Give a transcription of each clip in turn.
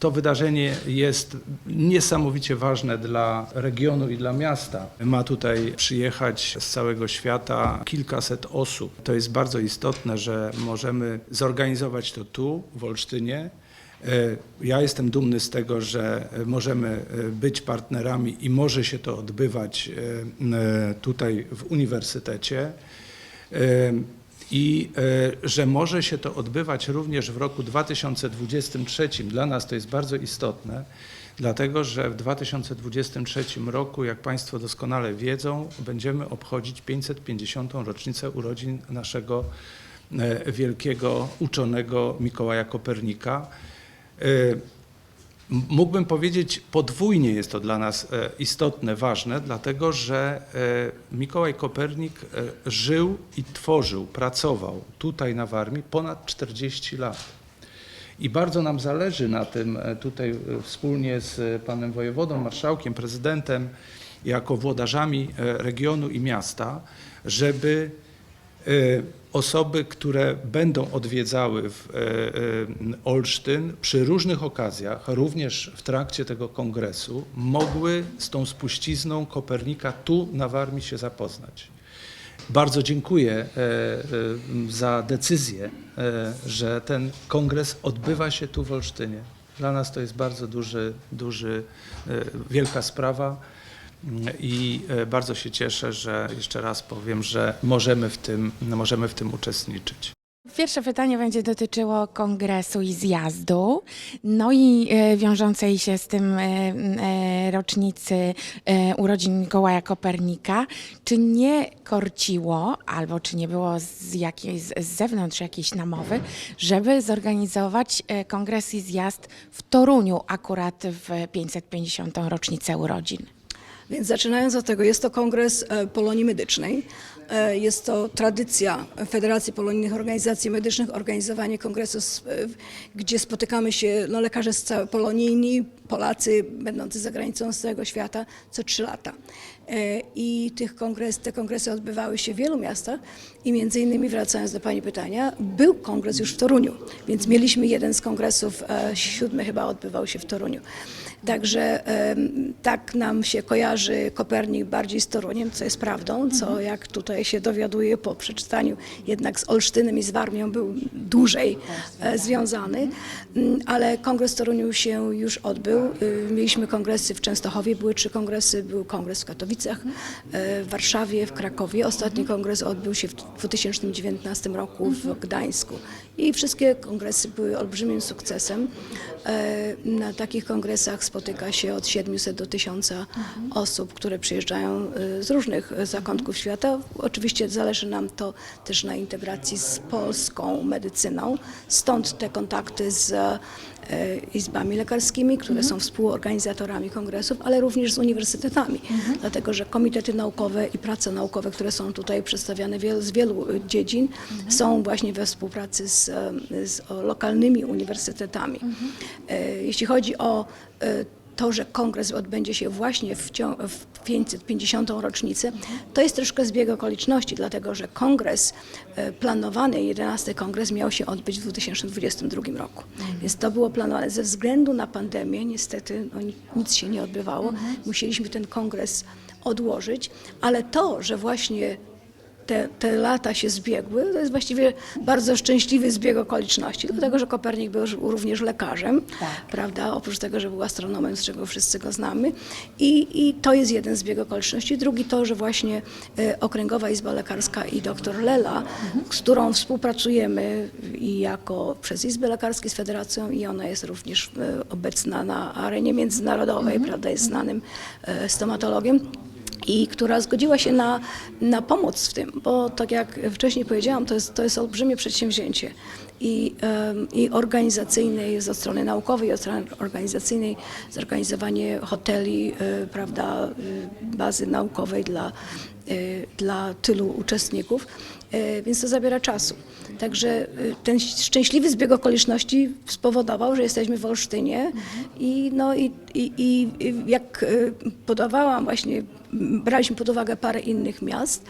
To wydarzenie jest niesamowicie ważne dla regionu i dla miasta. Ma tutaj przyjechać z całego świata kilkaset osób. To jest bardzo istotne, że możemy zorganizować to tu, w Olsztynie. E, Ja jestem dumny z tego, że możemy e, być partnerami i może się to odbywać e, tutaj w uniwersytecie. E, i e, że może się to odbywać również w roku 2023. Dla nas to jest bardzo istotne, dlatego że w 2023 roku, jak Państwo doskonale wiedzą, będziemy obchodzić 550. rocznicę urodzin naszego e, wielkiego uczonego Mikołaja Kopernika. Mógłbym powiedzieć, podwójnie jest to dla nas e, istotne, ważne, dlatego że e, Mikołaj Kopernik e, żył i tworzył, pracował tutaj na Warmii ponad 40 lat. I bardzo nam zależy na tym tutaj wspólnie z panem wojewodą, marszałkiem, prezydentem, jako włodarzami regionu i miasta, żeby osoby, które będą odwiedzały w e, e, Olsztyn przy różnych okazjach, również w trakcie tego kongresu, mogły z tą spuścizną Kopernika tu na Warmii się zapoznać. Bardzo dziękuję e, e, za decyzję, e, że ten kongres odbywa się tu w Olsztynie. Dla nas to jest bardzo duży, duży, wielka sprawa i e, bardzo się cieszę, że jeszcze raz powiem, że możemy w tym, możemy w tym uczestniczyć. Pierwsze pytanie będzie dotyczyło kongresu i zjazdu, no i e, wiążącej się z tym e, rocznicy urodzin Mikołaja Kopernika. Czy nie korciło, albo czy nie było z, jakiej, z zewnątrz jakiejś namowy, żeby zorganizować kongres i zjazd w Toruniu akurat w 550. rocznicę urodzin? Więc zaczynając od tego, jest to kongres e, Polonii Medycznej. E, Jest to tradycja Federacji Polonijnych Organizacji Medycznych, organizowanie kongresu, e, gdzie spotykamy się no, lekarze z całej polonijni, Polacy będący za granicą z całego świata co trzy lata. E, I tych kongres, te kongresy odbywały się w wielu miastach i między innymi wracając do Pani pytania, był kongres już w Toruniu, więc mieliśmy jeden z kongresów, e, siódmy chyba odbywał się w Toruniu. Także tak nam się kojarzy Kopernik bardziej z Toruniem, co jest prawdą, co jak tutaj się dowiaduję po przeczytaniu, jednak z Olsztynem i z Warmią był dłużej e, związany, Mm, ale kongres w Toruniu się już odbył. Y, Mieliśmy kongresy w Częstochowie, były trzy kongresy, był kongres w Katowicach, e, w Warszawie, w Krakowie. Ostatni kongres odbył się w 2019 roku w Gdańsku. I wszystkie kongresy były olbrzymim sukcesem. E, Na takich kongresach spotyka się od 700 do 1000 osób, które przyjeżdżają e, z różnych zakątków świata. Oczywiście zależy nam to też na integracji z polską medycyną, stąd te kontakty z izbami lekarskimi, które są współorganizatorami kongresów, ale również z uniwersytetami, dlatego że komitety naukowe i prace naukowe, które są tutaj przedstawiane wiel, z wielu e, dziedzin, są właśnie we współpracy z, e, z lokalnymi uniwersytetami. E, Jeśli chodzi o to, że kongres odbędzie się właśnie w, w 550. rocznicę, to jest troszkę zbieg okoliczności, dlatego że kongres, planowany 11 kongres miał się odbyć w 2022 roku. Więc to było planowane ze względu na pandemię, niestety no, ni- nic się nie odbywało. Musieliśmy ten kongres odłożyć, ale to, że właśnie te, te lata się zbiegły, to jest właściwie bardzo szczęśliwy zbieg okoliczności, dlatego że Kopernik był również lekarzem, prawda, oprócz tego, że był astronomem, z czego wszyscy go znamy. I, I to jest jeden zbieg okoliczności. Drugi to, że właśnie e, Okręgowa Izba Lekarska i dr Lela, z którą współpracujemy i jako przez Izby Lekarskie z Federacją i ona jest również e, obecna na arenie międzynarodowej, prawda, jest znanym e, stomatologiem i która zgodziła się na, na pomoc w tym, bo tak jak wcześniej powiedziałam, to jest, to jest olbrzymie przedsięwzięcie i, i organizacyjne, i od strony naukowej, od strony organizacyjnej, zorganizowanie hoteli, y, prawda, y, bazy naukowej dla, y, dla tylu uczestników, więc to zabiera czasu. Także y, ten szczęśliwy zbieg okoliczności spowodował, że jesteśmy w Olsztynie i, no, i, i, i jak y, podawałam właśnie, braliśmy pod uwagę parę innych miast,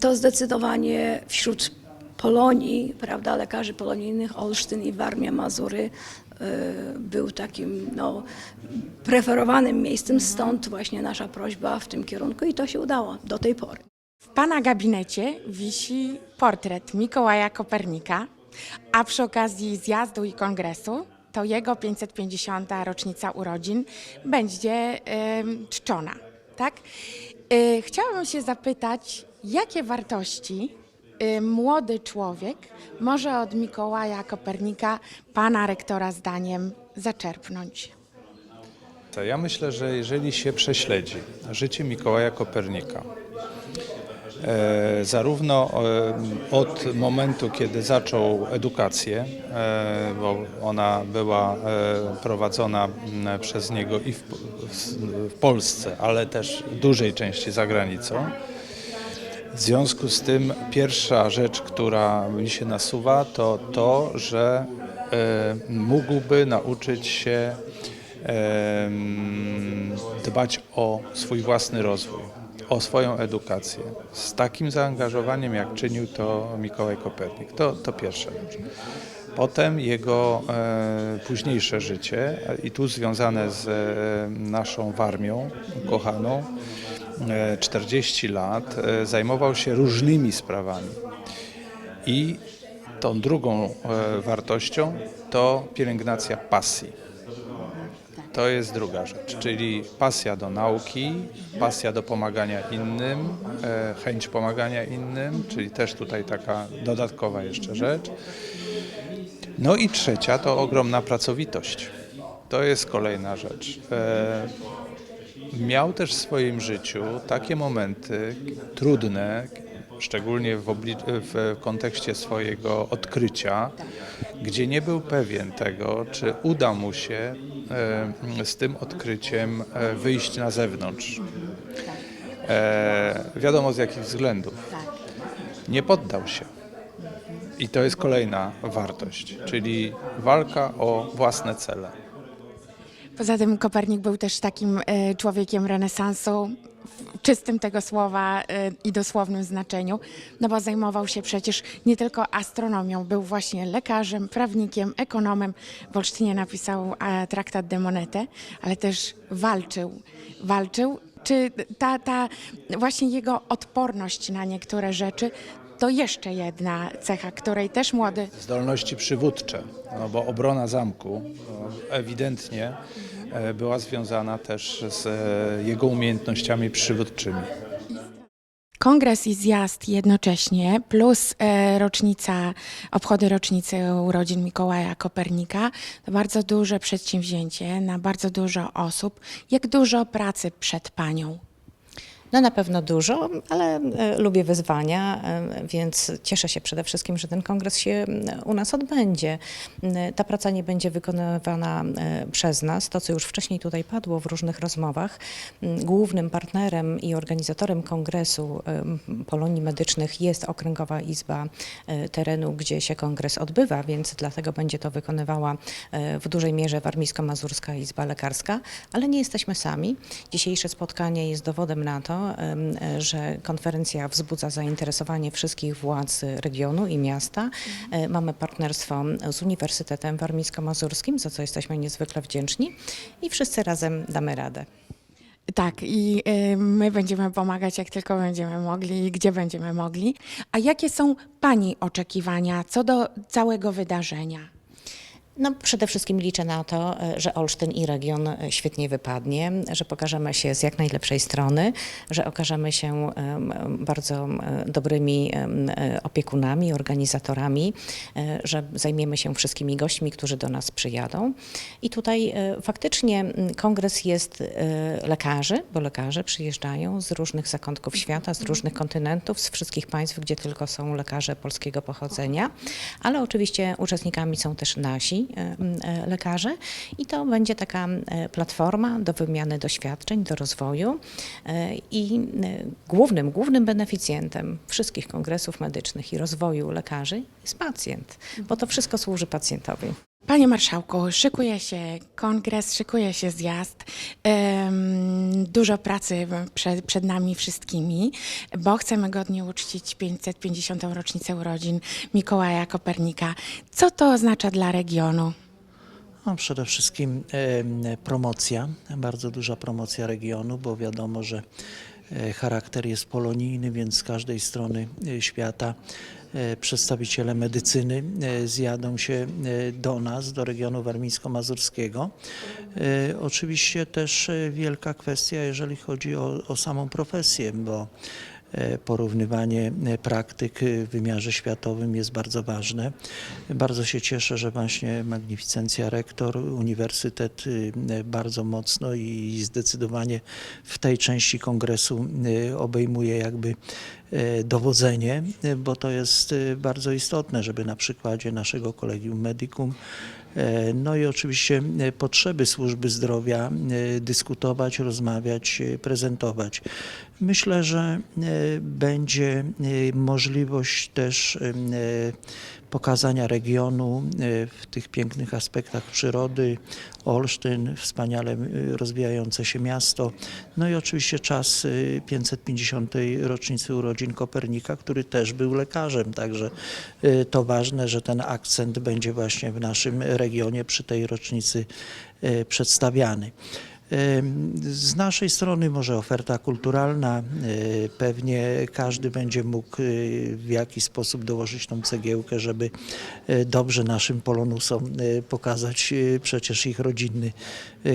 to zdecydowanie wśród Polonii, prawda, lekarzy polonijnych, Olsztyn i Warmia, Mazury, był takim no, preferowanym miejscem, stąd właśnie nasza prośba w tym kierunku i to się udało do tej pory. W Pana gabinecie wisi portret Mikołaja Kopernika, a przy okazji zjazdu i kongresu to jego 550. rocznica urodzin będzie em, czczona, tak? Y, Chciałabym się zapytać, jakie wartości y, młody człowiek może od Mikołaja Kopernika, pana rektora zdaniem, zaczerpnąć? Ja myślę, że jeżeli się prześledzi życie Mikołaja Kopernika, zarówno e, od momentu, kiedy zaczął edukację, e, bo ona była e, prowadzona przez niego i w, Polsce, ale też w dużej części za granicą. W związku z tym pierwsza rzecz, która mi się nasuwa, to to, że e, mógłby nauczyć się dbać o swój własny rozwój, o swoją edukację. Z takim zaangażowaniem, jak czynił to Mikołaj Kopernik. To, to pierwsza rzecz. Potem jego e, późniejsze życie, e, i tu związane z e, naszą Warmią kochaną, e, 40 lat, e, zajmował się różnymi sprawami. I tą drugą e, wartością to pielęgnacja pasji. To jest druga rzecz, czyli pasja do nauki, pasja do pomagania innym, e, chęć pomagania innym, czyli też tutaj taka dodatkowa jeszcze rzecz. No i trzecia to ogromna pracowitość. To jest kolejna rzecz. E, Miał też w swoim życiu takie momenty trudne, szczególnie w, w kontekście swojego odkrycia, gdzie nie był pewien tego, czy uda mu się z tym odkryciem e, wyjść na zewnątrz. E, wiadomo z jakich względów. Nie poddał się. I to jest kolejna wartość, czyli walka o własne cele. Poza tym Kopernik był też takim e, człowiekiem renesansu czystym tego słowa e, i dosłownym znaczeniu, no bo zajmował się przecież nie tylko astronomią, był właśnie lekarzem, prawnikiem, ekonomem. W Olsztynie napisał e, traktat de Monete, ale też walczył. Walczył. Czy ta, ta właśnie jego odporność na niektóre rzeczy to jeszcze jedna cecha, której też młody Zdolności przywódcze, no bo obrona zamku no, ewidentnie e, była związana też z e, jego umiejętnościami przywódczymi. Kongres i zjazd jednocześnie, plus e, rocznica, obchody rocznicy urodzin Mikołaja Kopernika, to bardzo duże przedsięwzięcie na bardzo dużo osób. Jak dużo pracy przed panią? No na pewno dużo, ale e, lubię wyzwania, e, więc cieszę się przede wszystkim, że ten kongres się u nas odbędzie. Ta praca nie będzie wykonywana e, przez nas. To, co już wcześniej tutaj padło w różnych rozmowach, głównym partnerem i organizatorem kongresu Polonii Medycznych jest Okręgowa Izba Terenu, gdzie się kongres odbywa, więc dlatego będzie to wykonywała w dużej mierze Warmińsko-Mazurska Izba Lekarska, ale nie jesteśmy sami. Dzisiejsze spotkanie jest dowodem na to, e, że konferencja wzbudza zainteresowanie wszystkich władz regionu i miasta. E, Mamy partnerstwo z Uniwersytetem Warmińsko-Mazurskim, za co jesteśmy niezwykle wdzięczni i wszyscy razem damy radę. Tak, i y, my będziemy pomagać, jak tylko będziemy mogli i gdzie będziemy mogli. A jakie są pani oczekiwania co do całego wydarzenia? No, przede wszystkim liczę na to, e, że Olsztyn i region e, świetnie wypadnie, że pokażemy się z jak najlepszej strony, że okażemy się bardzo dobrymi e, opiekunami, organizatorami, że zajmiemy się wszystkimi gośćmi, którzy do nas przyjadą. I tutaj faktycznie kongres jest lekarzy, bo lekarze przyjeżdżają z różnych zakątków świata, z różnych kontynentów, z wszystkich państw, gdzie tylko są lekarze polskiego pochodzenia, ale oczywiście uczestnikami są też nasi e, e, lekarze i to będzie taka e, platforma do wymiany doświadczeń, do rozwoju i głównym, głównym beneficjentem wszystkich kongresów medycznych i rozwoju lekarzy jest pacjent, bo to wszystko służy pacjentowi. Panie Marszałku, szykuje się kongres, szykuje się zjazd. Dużo pracy przed, przed nami wszystkimi, bo chcemy godnie uczcić 550. rocznicę urodzin Mikołaja Kopernika. Co to oznacza dla regionu? No, przede wszystkim promocja, bardzo duża promocja regionu, bo wiadomo, że charakter jest polonijny, więc z każdej strony e, świata e, przedstawiciele medycyny e, zjadą się e, do nas, do regionu warmińsko-mazurskiego. E, Oczywiście też e, wielka kwestia, jeżeli chodzi o, o samą profesję, bo e, porównywanie e, praktyk e, w wymiarze światowym jest bardzo ważne. Bardzo się cieszę, że właśnie Magnificencja Rektor, Uniwersytet e, bardzo mocno i zdecydowanie w tej części kongresu e, obejmuje jakby e, dowodzenie, e, bo to jest e, bardzo istotne, żeby na przykładzie naszego Kolegium Medicum E, No i oczywiście e, potrzeby służby zdrowia e, dyskutować, rozmawiać, e, prezentować. Myślę, że e, będzie e, możliwość też e, pokazania regionu e, w tych pięknych aspektach przyrody, Olsztyn, wspaniale e, rozwijające się miasto, no i oczywiście czas e, 550. rocznicy urodzin Kopernika, który też był lekarzem, także to ważne, że ten akcent będzie właśnie w naszym regionie przy tej rocznicy przedstawiany. Z naszej strony może oferta kulturalna, e, pewnie każdy będzie mógł e, w jakiś sposób dołożyć tą cegiełkę, żeby e, dobrze naszym polonusom pokazać przecież ich rodzinny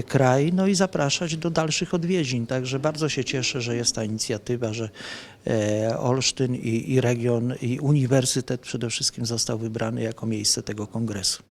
kraj, no i zapraszać do dalszych odwiedzin. Także bardzo się cieszę, że jest ta inicjatywa, że Olsztyn i, i region i uniwersytet przede wszystkim został wybrany jako miejsce tego kongresu.